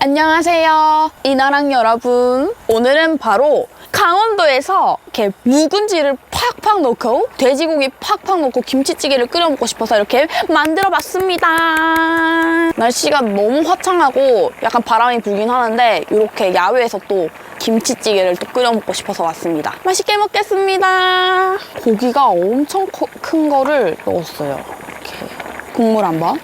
안녕하세요. 이나랑 여러분. 오늘은 바로 강원도에서 이렇게 묵은지를 팍팍 넣고 돼지고기 팍팍 넣고 김치찌개를 끓여 먹고 싶어서 이렇게 만들어 봤습니다. 날씨가 너무 화창하고 약간 바람이 불긴 하는데 이렇게 야외에서 또 김치찌개를 또 끓여 먹고 싶어서 왔습니다. 맛있게 먹겠습니다. 고기가 엄청 커- 큰 거를 넣었어요. 이렇게 국물 한번.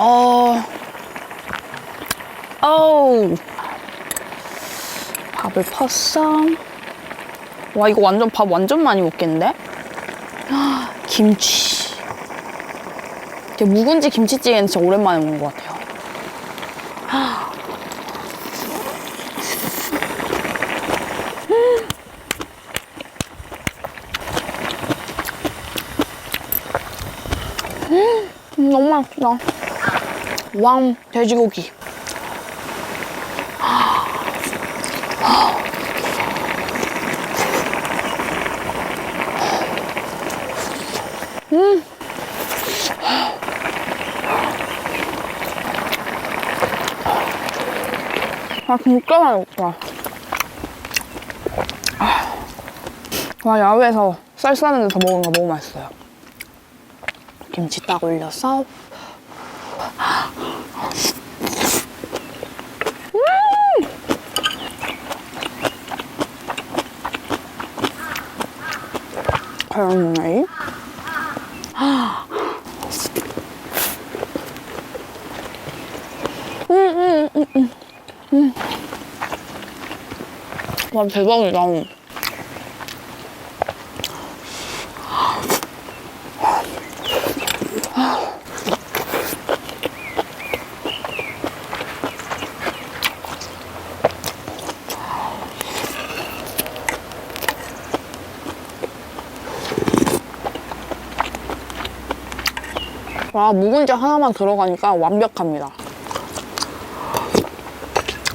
어, 어우. 밥을 펐어. 와, 이거 완전 밥 완전 많이 먹겠는데? 아, 김치. 묵은지 김치찌개는 진짜 오랜만에 먹는 것 같아요. 음, 너무 맛있다. 왕 돼지고기. 아 진짜 맛있다. 아. 와 야외에서 쌀 싸는 데서 먹으면 너무 맛있어요. 김치 딱 올려서 그렇네. 음, 음, 음, 음, 음. 와, 대박이다. 와, 묵은지 하나만 들어가니까 완벽합니다.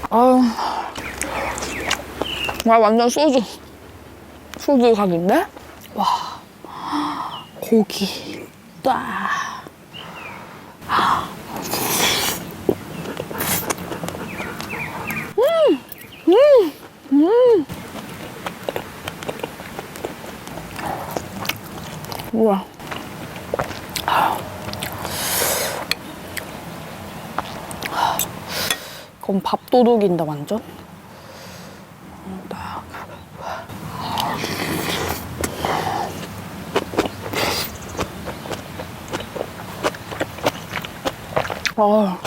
아유. 와, 완전 소주. 소주 각인데? 와. 고기. 딱. 음, 음, 음. 우와. 그럼 밥도둑인데 완전? 딱. 아.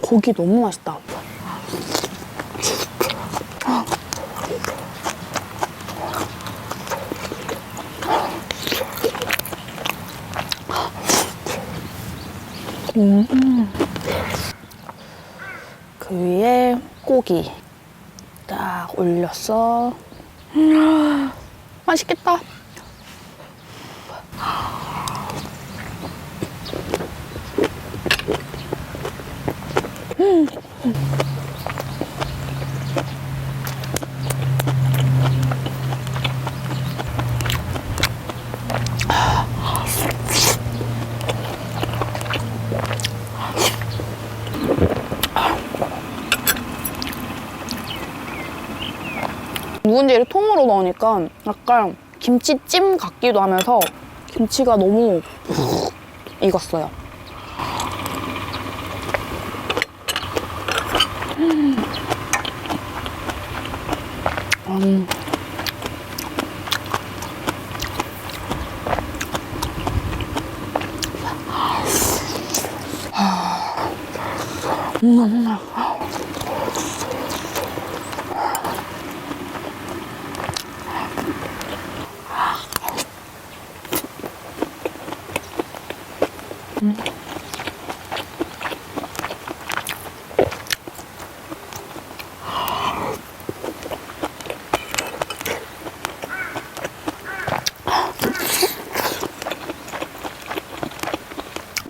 고기 너무 맛있다. 그 위에 고기 딱 올렸어. 음, 맛있겠다. 묵은지를 통으로 넣으니까 약간 김치찜 같기도 하면서 김치가 너무 익었어요. 음.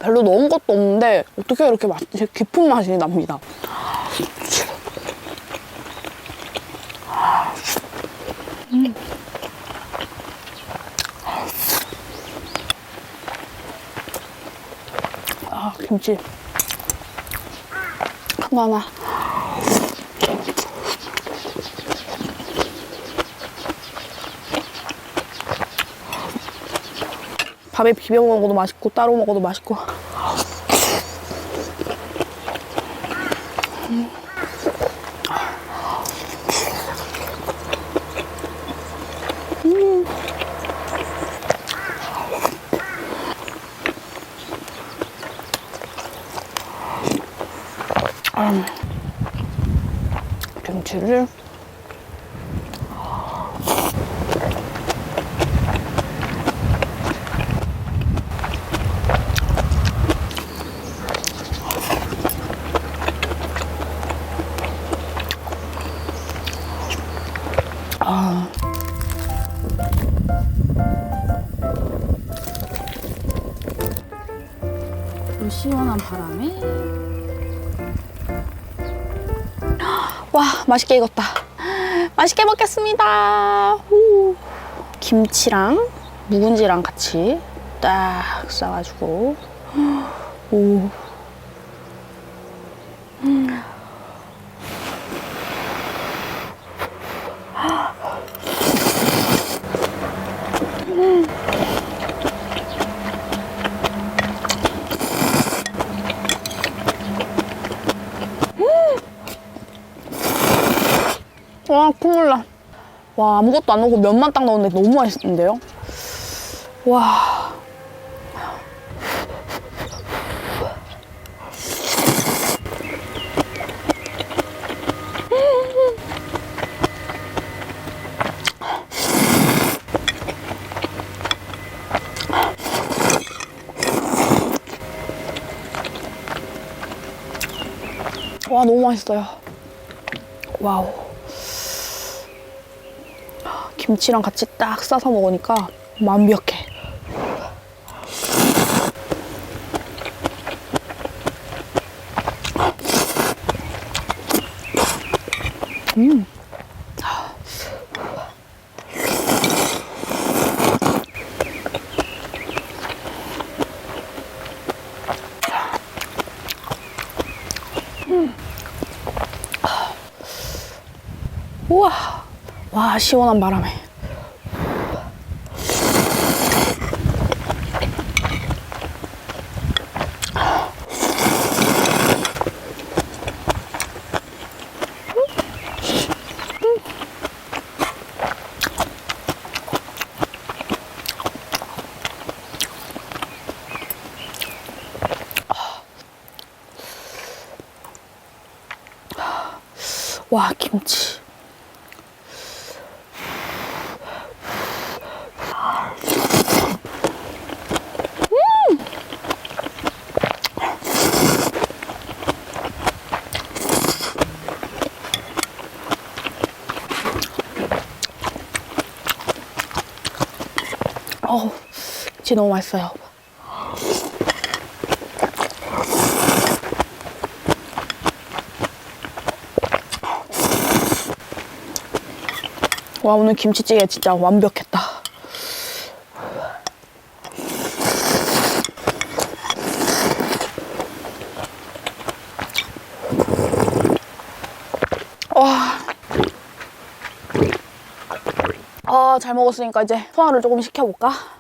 별로 넣은 것도 없는데 어떻게 이렇게 맛, 깊은 맛이 납니다. 음. 아, 김치. 하나. 밥에 비벼 먹어도 맛있고 따로 먹어도 맛있고. 음. 김치를 이 시원한 바람에 와 맛있게 익었다 맛있게 먹겠습니다 후. 김치랑 묵은지랑 같이 딱 싸가지고 오. 와 콧물 나. 와 아무것도 안 넣고 면만 딱 넣었는데 너무 맛있는데요? 와. 와 너무 맛있어요. 와우. 김치랑 같이 딱 싸서 먹으니까 완벽해. 음. 우와. 와, 시원한 바람에. 와, 김치. 어우, 김치 너무 맛있어요. 와, 오늘 김치찌개 진짜 완벽했다. 와. 아, 잘 먹었으니까 이제 소화를 조금 시켜볼까?